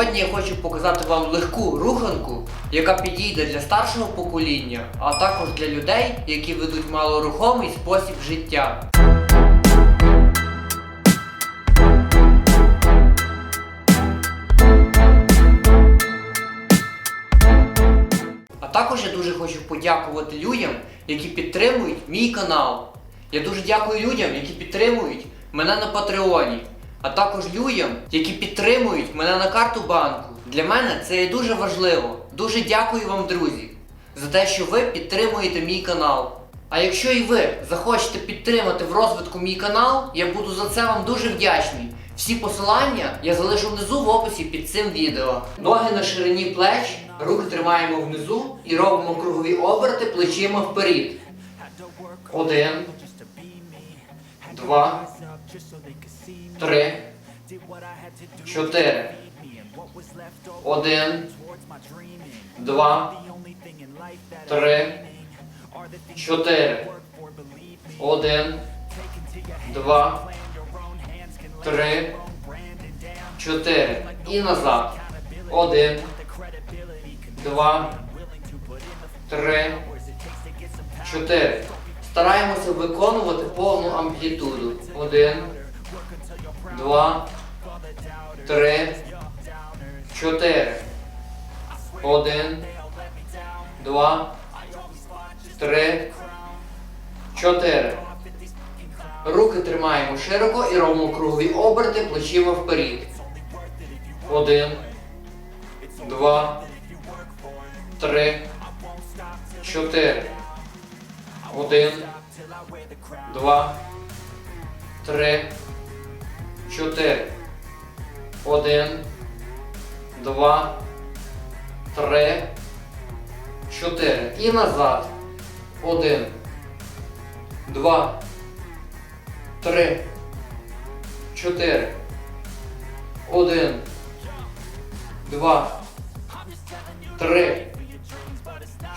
Сьогодні я хочу показати вам легку руханку, яка підійде для старшого покоління, а також для людей, які ведуть малорухомий спосіб життя. А також я дуже хочу подякувати людям, які підтримують мій канал. Я дуже дякую людям, які підтримують мене на Патреоні, а також людям, які підтримують мене на карту банку. Для мене це є дуже важливо. Дуже дякую вам, друзі, за те, що ви підтримуєте мій канал. А якщо і ви захочете підтримати в розвитку мій канал, я буду за це вам дуже вдячний. Всі посилання я залишу внизу в описі під цим відео. Ноги на ширині плеч, руки тримаємо внизу і робимо кругові оберти плечима вперед. Один, два, три, чотири. Один, два, три, чотири. Один, два, три, чотири. І назад. Один, два, три, чотири. Стараємося виконувати повну амплітуду. Один, два, три, чотири. Один, два, три, чотири. Руки тримаємо широко і робимо кругові оберти плечима вперед. Один, два, три, чотири. Один, два, три, чотири. Один, два, три, чотири. І назад. Один, два, три, чотири. Один, два, три,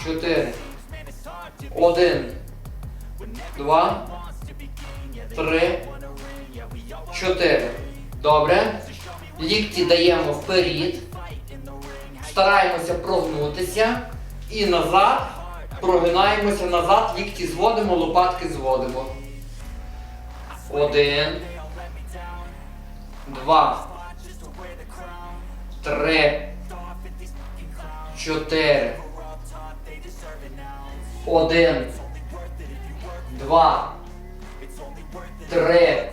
чотири. Один, два, три, чотири. Добре. Лікті даємо вперед. Стараємося прогнутися. І назад. Прогинаємося назад, лікті зводимо, лопатки зводимо. Один. Два. Три. Чотири. Один. Два. Три.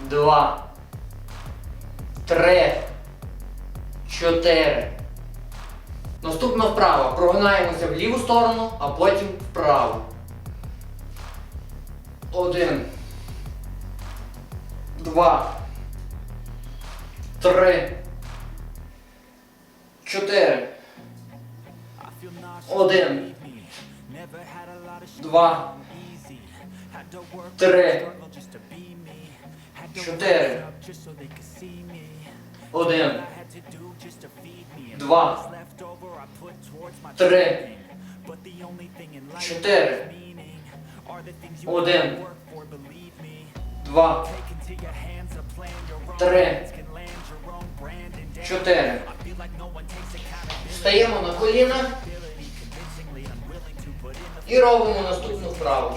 Два. Три. Чотири. Наступна вправа. Прогинаємося в ліву сторону, а потім вправо. Один. Два. Три. Чотири. Один. Два. Три. Чотири. Один. Два. Три. Чотири. Один. Два. Три. Чотири. Стаємо на коліна і робимо наступну вправу.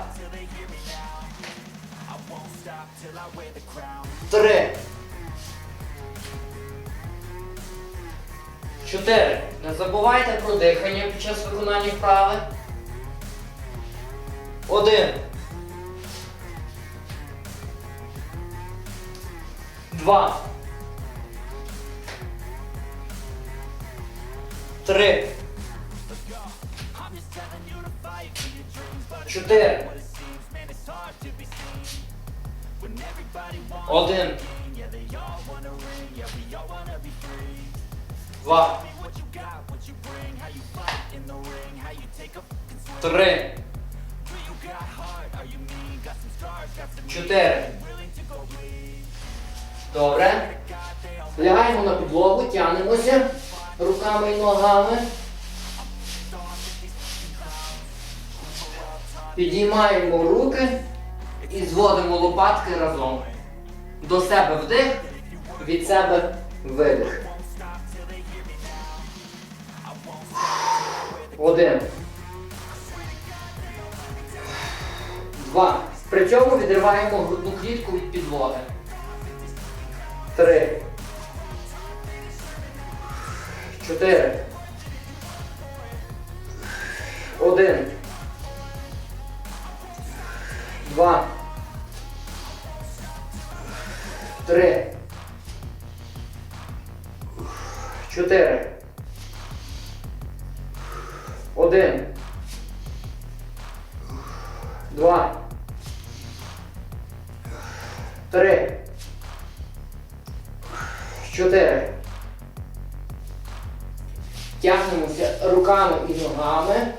Забувайте про дихання під час виконання вправи. Один. Два. Три. Чотири. Один. Два. Три. Чотири. Добре. Лягаємо на підлогу, тягнемося руками і ногами. Підіймаємо руки і зводимо лопатки разом. До себе вдих, від себе видих. Один. Два. При цьому відриваємо грудну клітку від підлоги. Три. Чотири. Один. Три. Чотири. Тягнемося руками і ногами.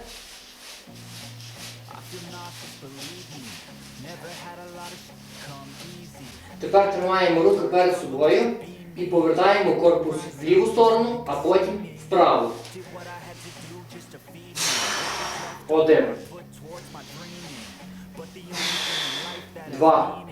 Тепер тримаємо руки перед собою і повертаємо корпус в ліву сторону, а потім вправу. Один. Два.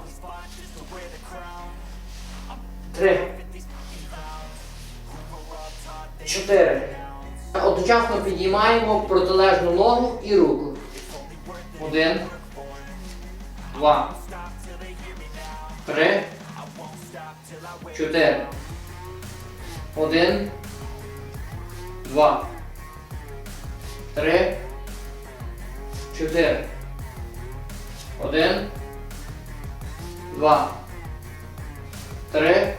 Три. Чотири. Одночасно підіймаємо протилежну ногу і руку. Один. Два. Три. Чотири. Один. Два. Три. Чотири. Один. Два. Три.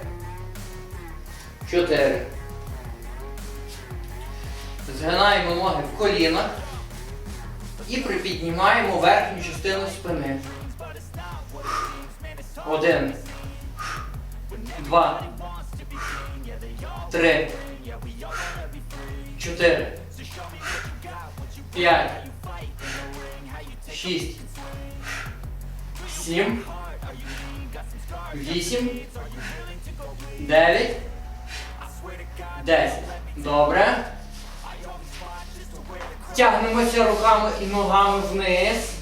Чотири. Згинаємо ноги в колінах і припіднімаємо верхню частину спини. Один. Два. Три. Чотири. П'ять. Шість. Сім. Вісім. Дев'ять. Десять. Добре. Тягнемося руками і ногами вниз.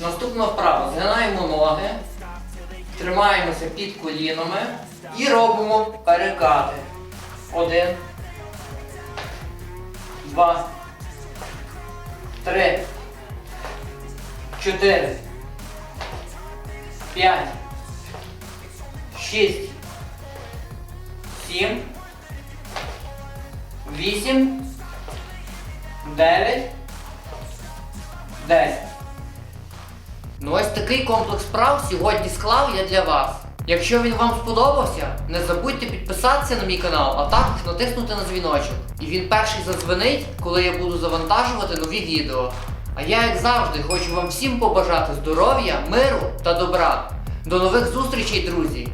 Наступна вправа. Згинаємо ноги, тримаємося під колінами і робимо перекати. Один. Два. Три. Чотири. П'ять. Шість. Сім. Вісім. Дев'ять. Десять. Ну ось такий комплекс справ сьогодні склав я для вас. Якщо він вам сподобався, не забудьте підписатися на мій канал, а також натиснути на дзвіночок. І він перший задзвенить, коли я буду завантажувати нові відео. А я, як завжди, хочу вам всім побажати здоров'я, миру та добра. До нових зустрічей, друзі!